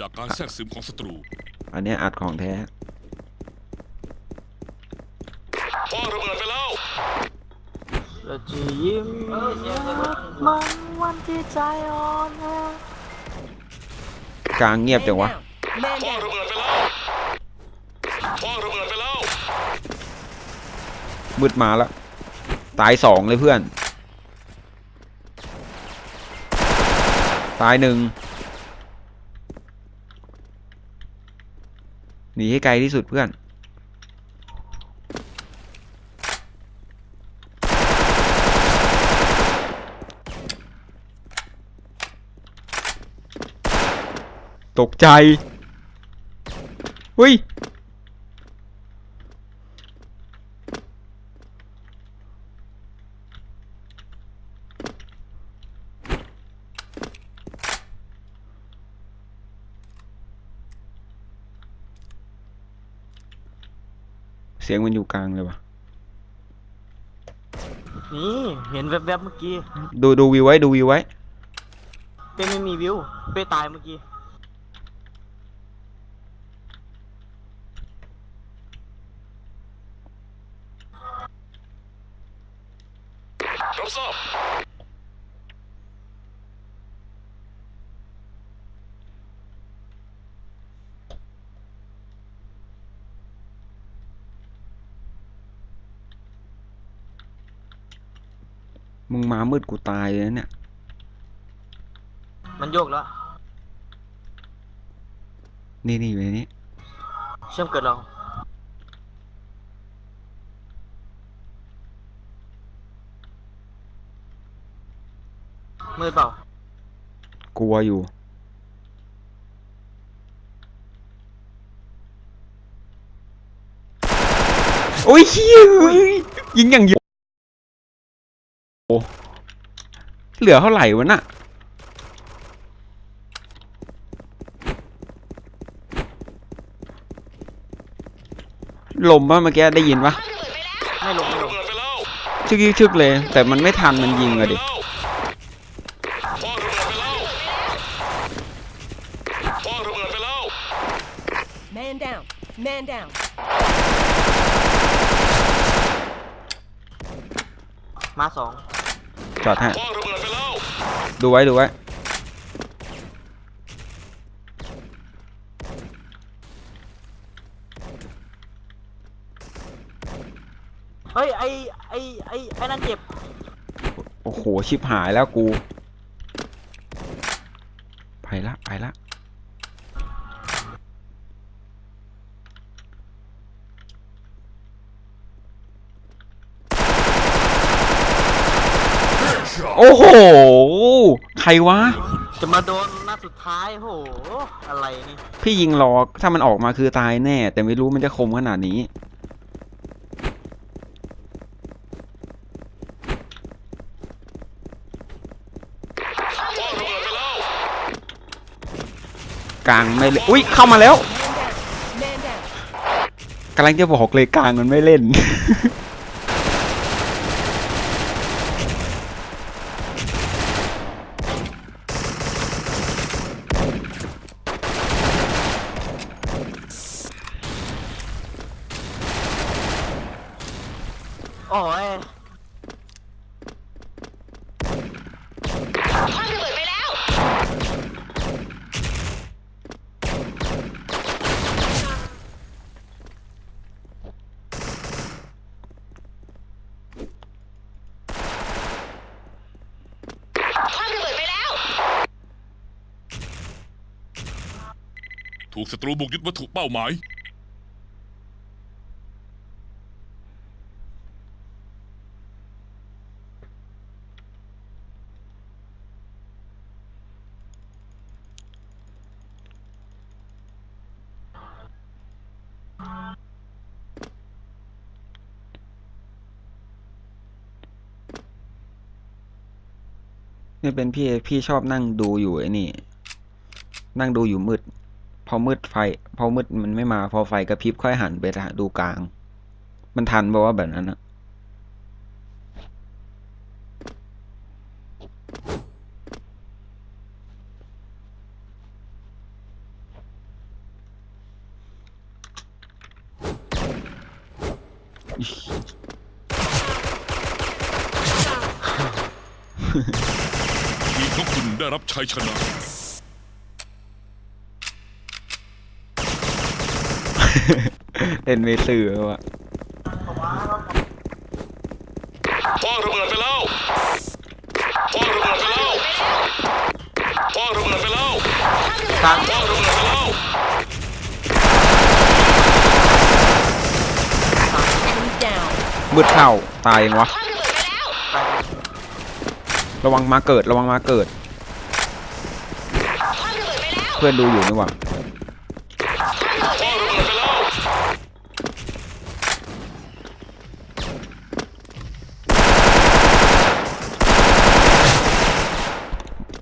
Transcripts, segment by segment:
จากการแทรกซึมของศัตรูอันเนี้ยอัดของแท้ พ่อระเบิดไปแล้ว เราจะยิ้มมันวันที่ใจอ่อนแอกลางเงียบจังวะ Man พ่อ down. ระเบิดไปแล้ว พ่อระเบิดไปแล้ว มืดมาแล้ว ตายสองเลยเพื่อน ตายหนึ่ง หนีให้ไกลที่สุดเพื่อน ตกใจ เฮ้ย สียงมันอยู่กลางเลยวะนี่เห็นแวบๆเมื่อกี้ ดูดูวิวไว้ดูวิวไว้ เป้ไม่มีวิว เป้ตายเมื่อกี้รับ มึงมามืดกูตายเลยนะเนี่ย มันโยกแล้วนี่นี่อยู่ในนี้ เชื่อมเกิดเรา มือเปล่า กลัวอยู่ โอ้ยเฮ้ยยิงอย่างเดียวโอ้ เหลือเท่าไหร่วะน่ะลมป่ะเมื่อกี้ได้ยินปะไม่ลงไม่ลระงเบิดไปแล้วชึกชึกเลย แต่มันไม่ทันมันยิงอะดิพ่อระเบิดไปแล้วพ่อระเบิดไปแล้ว Man down. Man down. มาสอง จอดให้พ่อระเบิดไปแล้ว ดูไว้ดูไว้ เฮ้ยไอไอไอไอนั่นเจ็บ โอ้โห ชิบหายแล้วกู อ้โห ใครวะ จะมาโดนนัดสุดท้ายโห อะไรนี่พี่ยิงรอถ้ามันออกมาคือตายแน่ แต่ไม่รู้มันจะคมขนาดนี้พ่อระเบิดไปแล้วกลางไม่เล่นอุ้ยเข้ามาแล้ว Man down. Man down. กำลังจะบอกเลยกลางมันไม่เล่น โอ้ย ถูกศัตรูบุกยึดวัตถุเป้าหมายนี่เป็นพี่พี่ชอบนั่งดูอยู่ไอ้นี่ นั่งดูอยู่มืด พอมืดไฟ พอมืดมันไม่มา พอไฟกระพริบค่อยหันไปดูกลาง มันทันบอกว่าแบบนั้นอะทีมของคุณได้รับชัยชนะ เล่นไม่สื่อวะพ่อระเบิดไปแล้วพ่อระเบิดไปแล้วพ่อระเบิดไปแล้วกลางพ่อระเบิดไปแล้ว Enemy down. มืดเข้าตายยังวะกลางระวังมาเกิด ระวังมาเกิดเพื่อนดูอยู่นี่หว่า พ่อระเบิดไปแล้ว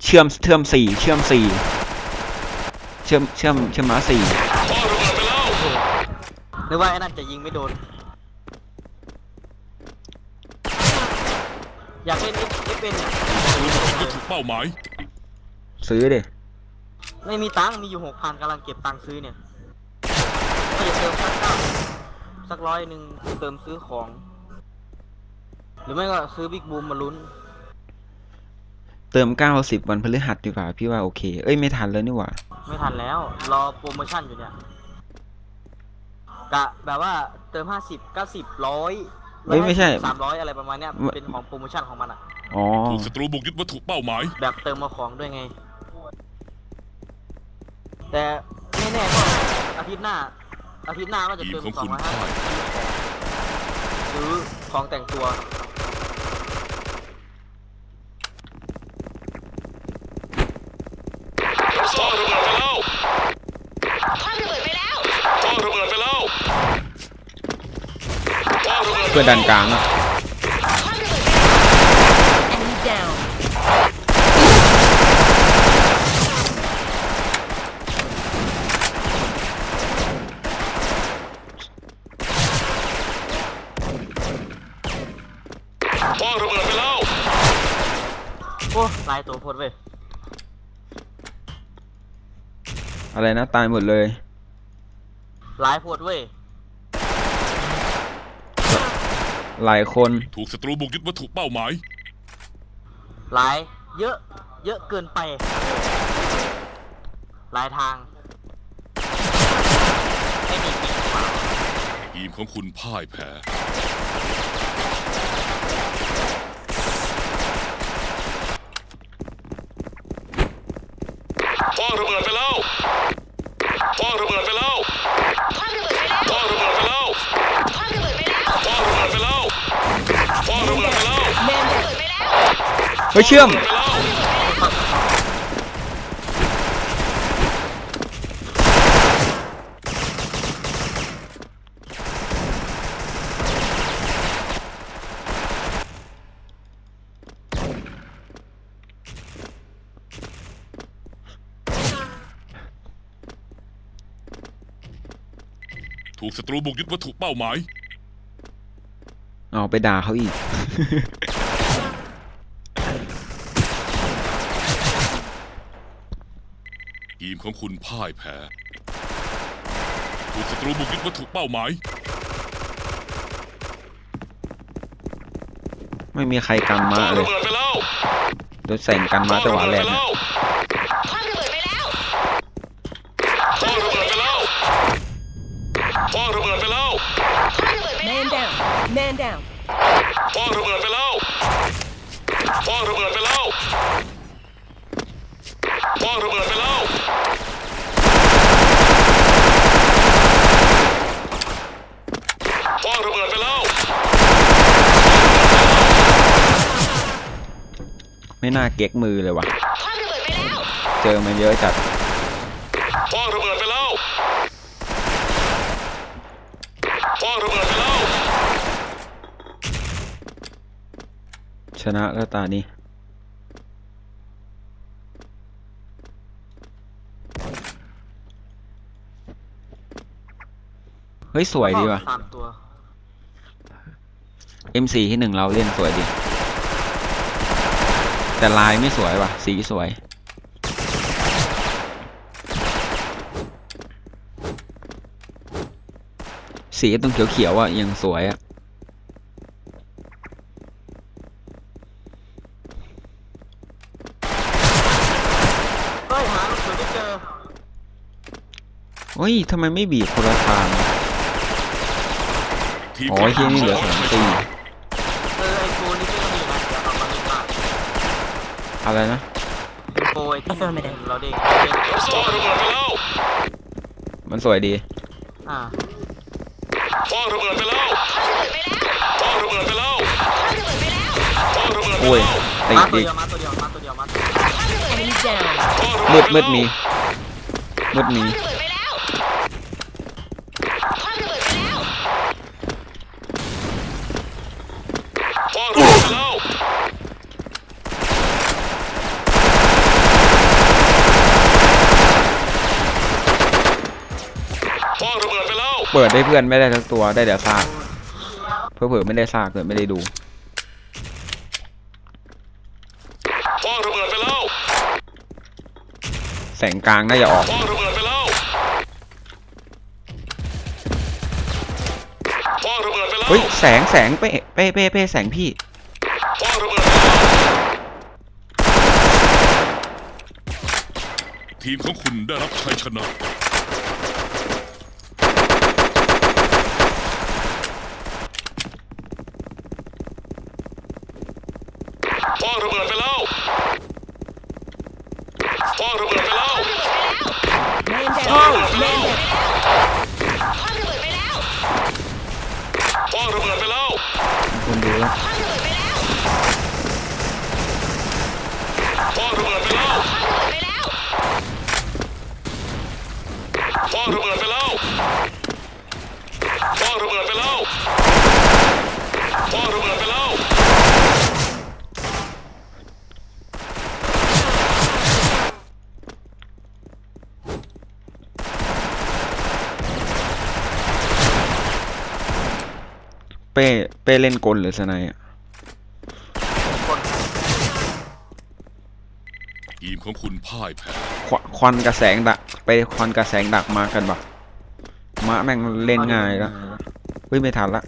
เชื่อมเชื่อมสี่เชื่อมสี่เชื่อมเชื่อมเชื่อมม้าสี่พ่อระเบิดไปแล้วนึกว่าไอ้นั่นจะยิงไม่โดน อยากเล่นเอฟเป็นเนี่ยทีมของคุณถูกเป้าหมาย ซื้อดิไม่มีตังค์มีอยู่หกพันกำลังเก็บตังค์ซื้อเนี่ยก็จะเติมสักเก้าสักร้อยหนึ่งเติมซื้อของ หรือไม่ก็ซื้อบิ๊กบูมมาลุ้น เติมเก้าสิบวันพฤหัสดีกว่าพี่ว่าโอเค เอ้ยไม่ทันแล้วนี่หว่า ไม่ทันแล้ว รอโปรโมชั่นอยู่เนี่ยกะแบบว่าเติมห้าสิบเก้าสิบร้อยเฮ้ยไม่ใช่สามร้อยอะไรประมาณเนี้ยไม่เป็นของโปรโมชั่นของมันอะอ๋อถูกศัตรูบุกยึดวัตถุเป้าหมาย แบบเติมมาของด้วยไง แต่ไม่แน่ก็อาทิตย์หน้า อาทิตย์หน้าก็จะทีมเติมของสองคุณร้อยห้าพ่ายหรือของแต่งตัว พ่อระเบิดไปแล้วพ่อระเบิดไปแล้วพ่อระเบิดไปแล้วพ่อระ เบิดไปแล้วเพื่อนดันกลางอะ Enemy down. พ่อระเบิดไปแล้ว โอ้ลายตัวโพดเว้ยอะไรนะตายหมดเลยลายโพดเว้ย หลายคน ถูกศัตรูบุกยึดวัตถุเป้าหมายลาย เยอะ เยอะเกินไปลายทาง ไม่มีปีกขวาทีมของคุณพ่ายแพ้ พ่อระเบิดไปแล้วพ่อระเบิดไปแล้ว พ่อระเบิดไปแล้วเฮ้ยเชื่อม ถูกศัตรูบุกยึดวัตถุเป้าหมาย เอาไปด่าเขาอีก ทีมของคุณพ่ายแพ้ถูกศัตรูบุกยึดวัตถุเป้าหมาย ไม่มีใครกันมาพ่อเลระยเบิดไปแล้วโดนแสงกันมาจังหวะแรกนะพ่อระเบิดไปแล้วพ่อระเบิดไปแล้วพ่อระเบิดไปแล้ว Man down. Man down. พ่อระเบิดไปแล้วพ่อระเบิดไปแล้วพ่อระเบิดไปแล้วพ่อระเบิดไปแล้ว ไม่น่าเก๊กมือเลยว่ะเจอมันเยอะจัด พ่อระเบิดไปแล้วพ่อระเบิดไปแล้ว ชนะแล้วตานี้ เฮ้ย สวยดีว่ะ สามตัว M4 ที่หนึ่งเราเล่นสวยดี แต่ลายไม่สวยว่ะ สีสวย สีตรงเขียวๆอะยังสวยอะ เฮ้ ยทำไมไม่บีบคนละทางทีมอ๋อไอ้ที่นี่เหลือสองตีเออไอโฟนนี่ก็มีนะเดี๋ยวเอามาเล่นมากอะไรนะโฟไอที่ Affirmative เราเด้งพ่อระเบิดไปแล้วมันสวยดีอ่าพ่อระเบิดไปแล้วพ่อระเบิดไปแล้วพ่อระเบิดไปโอ้ยแล้วติดมาตัวอีกเดียวมาตัวเดียวมาตัวเดียวมาตัวเดียว Enemy down. พ่อระมืเบิดดไปมืดแล้วมีมืดมี พ่อระเบิดไปแล้วพ่อระ เบิดไปแล้วเปิดได้เพื่อนไม่ได้ทั้งตัวได้แต่ซากเพื่อเผื่อๆไม่ได้ซากเกิดไม่ได้ดูพ่อระเบิดไปแล้วแสงกลางน่าจะออกพ่อระเบิดไปแล้วพ่อระเบิดไปแล้วเฮ้ยแสงแสงเป้เป้เป้เป้แสงพี่พ่อระเบิดไปแล้วทีมของคุณได้รับชัยชนะ พ่อระเบิดไปแล้ว พ่อระเบิดไปแล้ว Man พ่อ down. ระเบิดไปแล้ว Man down. พ่อระเบิดไปแล้ว คนดูแล้วพ่อระเบิดไปแล้วพ่อระเบิดไปแล้วพ่อระเบิดไปแล้วพ่อระเบิดไปแล้วเป้เป้ เล่นกลหรือสไนด์อะคนทีมของคุณพ่ายแพ้ควควันกระแสงดัก ไปควันกระแสงดักมากันปะมาแม่งเล่นง่ายแล้วเฮ้ยไม่ทันละ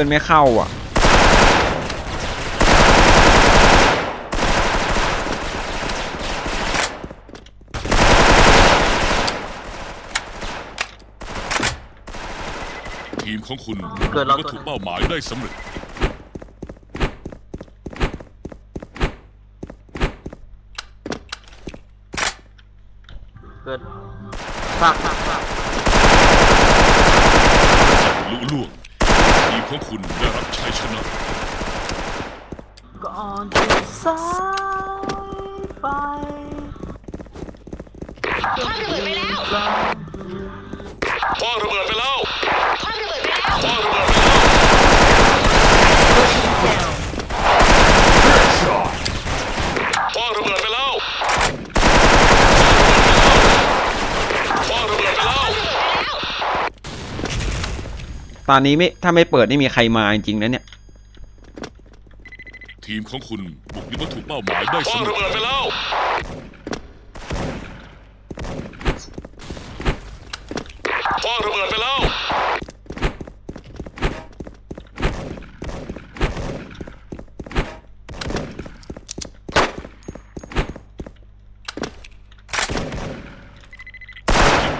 อนไม่เข้าอะ ทีมของคุณเกิดเราวัตตัวถุหนึงเป้าหมายได้สำเร็จ เกิดซากซากซาก ลุล่วง ทีมของ คุณได้รับชัยชนะ ก่อนจะสายไปพ่อระเบิดไปแล้ว พ่อระเบิดไปแล้ว พ่อระเบิดไปแล้ว Down. พ่อระเบิดไปแล้ว พ่อระเบิดไปแล้ว ตอนนี้ไม่ถ้าไม่เปิดไม่มีใครมาจริงๆนะเนี่ย ทีมของคุณบุกยึดวัตถุเป้าหมายได้สำเร็จพ่อระเบิดไปแล้วพ่อระเบิดไปแล้ว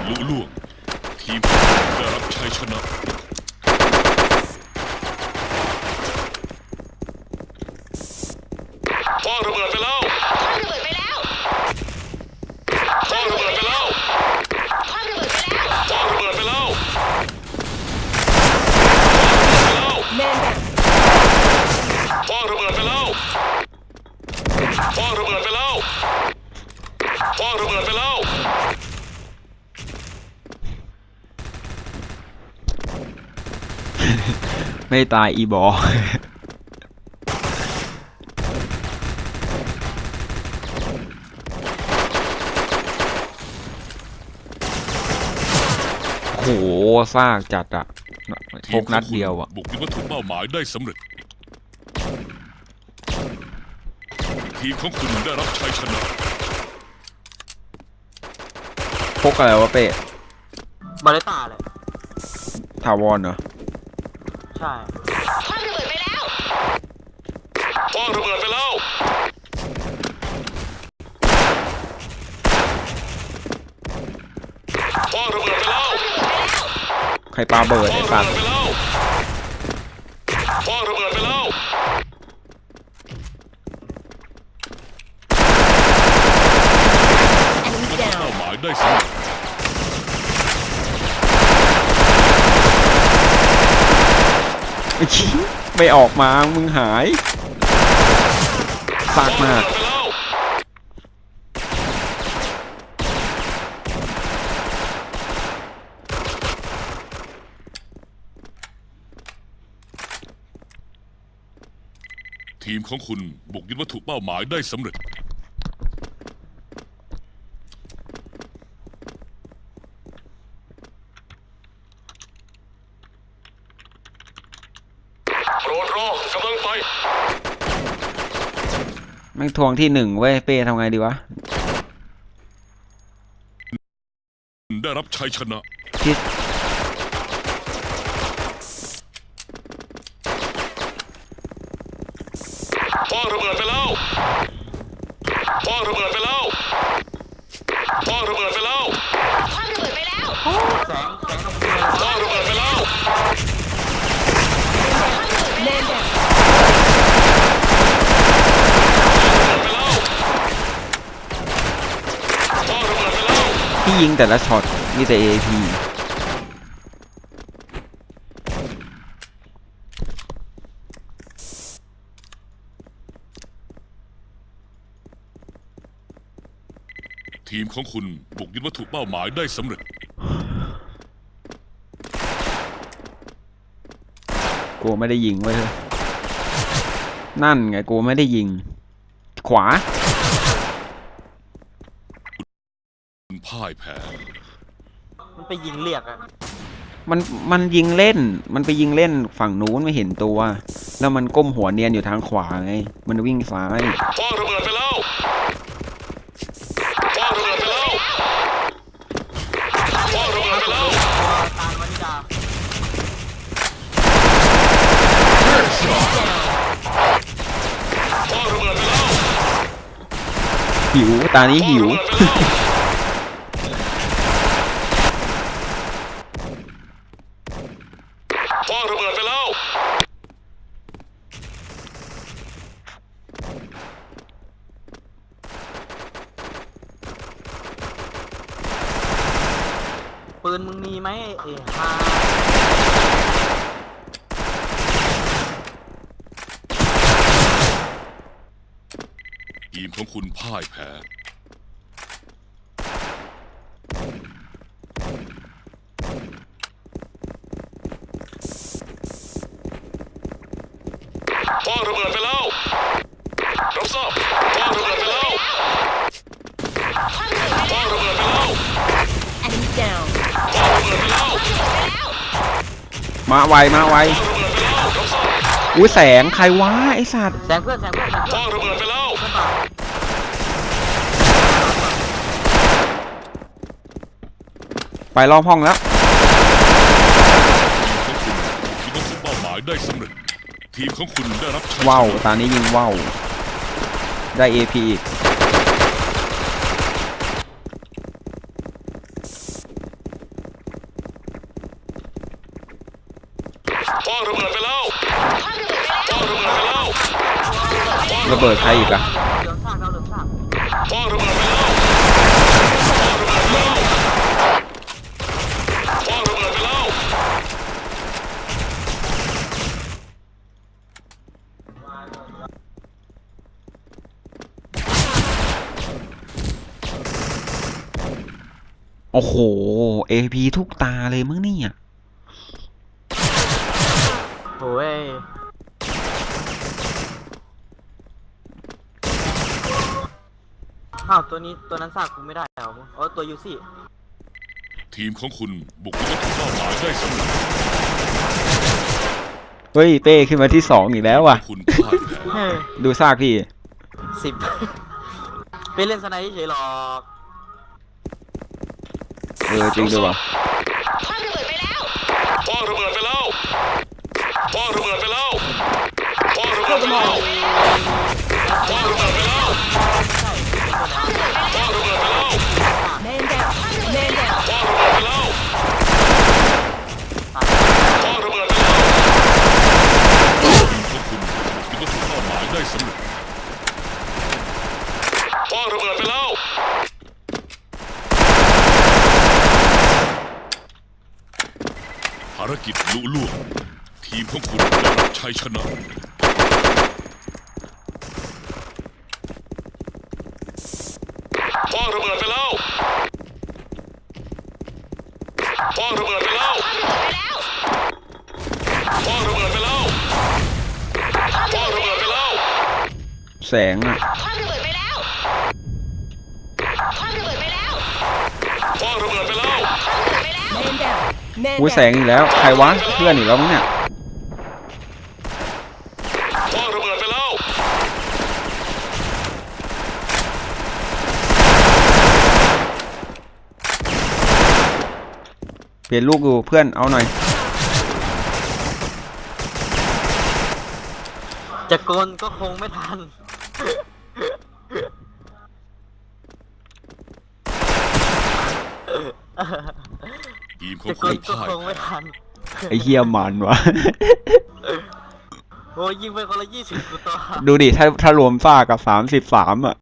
ลุล่วง ทีมของคุณได้รับชัยชนะ พ่อระเบิดไปแล้ว พ่อระเบิดไปแล้ว พ่อระเบิดไปแล้ว พ่อระเบิดไปแล้ว Man down. พ่อระเบิดไปแล้ว พ่อระเบิดไปแล้ว พ่อระเบิดไปแล้ว ไม่ตายอีบอโหซากจัดอะพกนัดเดียวอะบุกยึดวัตถุเป้าหมายได้สำเร็จ ทีมของคุณได้รับชัยชนะพกอะไรวะเป้บาเลต้าเลยถาวรเหรอ ใช่คว้างระเบิดไปแล้ว คว้างระเบิดไปแล้ว คว้างระเบิดไปแล้ว ใครปาเบิดคว้าไอ้งสัระตเบิว์ดไปแล้วคว้างระเบิดไปแล้ว Enemy เป้า down. หมายได้สำเร็จ ไอ้ชี้ไม่ออกมา มึงหายซากมากทีมของคุณบุกยึดวัตถุเป้าหมายได้สำเร็จ โปรดรอกำลังไป แม่งทวงที่หนึ่งเว้ยเป้ทำไงดีวะได้รับชัยชนะที่ คว้างระเบิดไปแล้วคว้างระเบิดไปแล้วคว้างระเบิดไปแล้ว แสงแสงน้ำเกลือ คว้างระเบิดไปแล้ว Man down. ไปแล้วคว้างระเบิดไปแล้ว ที่ ยิงแต่ละช็อตมีแต่ AP ทีมของคุณบุกยึดวัตถุเป้าหมายได้สำเร็จ กูไม่ได้ยิงเว้ยเฮ้ยนั่นไงกูไม่ได้ยิง ขวา คุณ พ่ายแพ้ มันไปยิงเรียกอะมันมันยิงเล่น มันไปยิงเล่นฝั่งนู้นไม่เห็นตัว แล้วมันก้มหัวเนียนอยู่ทางขวาไง มันวิ่งซ้ายคว้างระเบิดไปแล้วคว้างระเบิดไปแล้วคว้างระเบิดไปแล้ว ตามวานิดาคว้างระเบิดไปแล้ว หิว ตานี้หิวคว้างระเบิดไปแล้วคว้างระเบิดไปแล้ว ปืนมึงมีไหมเอ้ฮา ทีมของคุณพ่ายแพ้ คว้างระเบิดไปแล้ว รับทราบคว้างระเบิดไปแล้วคว้างระเบิดไปแล้ว Enemy down. คว้างระเบิดไปแล้ว มาไวมาไวคว้างระเบิดไปแล้วรับทราบอุ้ยแสงใครวะไอสัตว์แสงเพื่อนแสงเพื่อนแสงคเพื่อนว้างระเบิดไปแล้วเพื่อนป่าไปรอบห้องแล้วทีมของคุณคิดว่าเป้าหมายได้สำเร็จทีมของคุณได้รับชัยชนะว้าวตานี้ยิงว้าวได้ AP อีก คว้างระเบิดไปแล้วคว้างระเบิดไปแล้ว ระเบิดใครอีกอะเหลืองซากเราเหลืองซากคว้างระเบิดไปแล้วคว้างระเบิดไปแล้วโอ้โห AP ทุกตาเลยมั้งเนี่ย โอ้ย อ้าวตัวนี้ตัวนั้นซากกูไม่ได้เหรอเออตัวยูซี่ทีมของคุณบุกยึดวัตถุเป้าหมายได้สำเร็จเฮ้ยเป้ขึ้นมาที่สองอีกแล้วว่ะ คุณพ่ายแพ้ดูซากพี่ สิบ ไปเล่นสไนด์เฉยๆหรอกเออจริงด้วยว่ะพ่อระเบิดไปแล้ว พ่อระเบิดไปแล้วพ่อระเบิดไปแล้วพ่อระเบิดไปแล้วพ่อระเบิดไปแล้ว Man down. Man down. พ่อระเบิดไปแล้วพ่อระเบิดไปแล้วพวกคุณคิดว่าถูกเป้าหมายได้สำเร็จพ่อระเบิดไปแล้ว ภาร กิจลุล่วงทีมของคุณได้รับชัยชนะพ่อระเบิดไปแล้วพ่อระเบิดไปแล้วพ่อระเบิดไปแล้วพ่อระเบิดไปแล้ว แสงอะ พ่อระเบิดไปแล้ว Man down. Man อุ้ยแส down. งอีกแล้ว ใครวะ เพื่อนอีกแล้วมั้งเนี่ยพ่อระเบิดไปแล้ว เปลี่ยนลูกดูเพื่อนเอาหน่อย จะโกนก็คงไม่ทันทีม ของจะโกคุนณก็พ่ายคงไม่ทันไอ้เฮียมันวะ โอ้ยยิงไปคนละยี่สิบกว่าตัว ดูดิ ถ้าถ้ารวมซากกับสามสิบสามอะ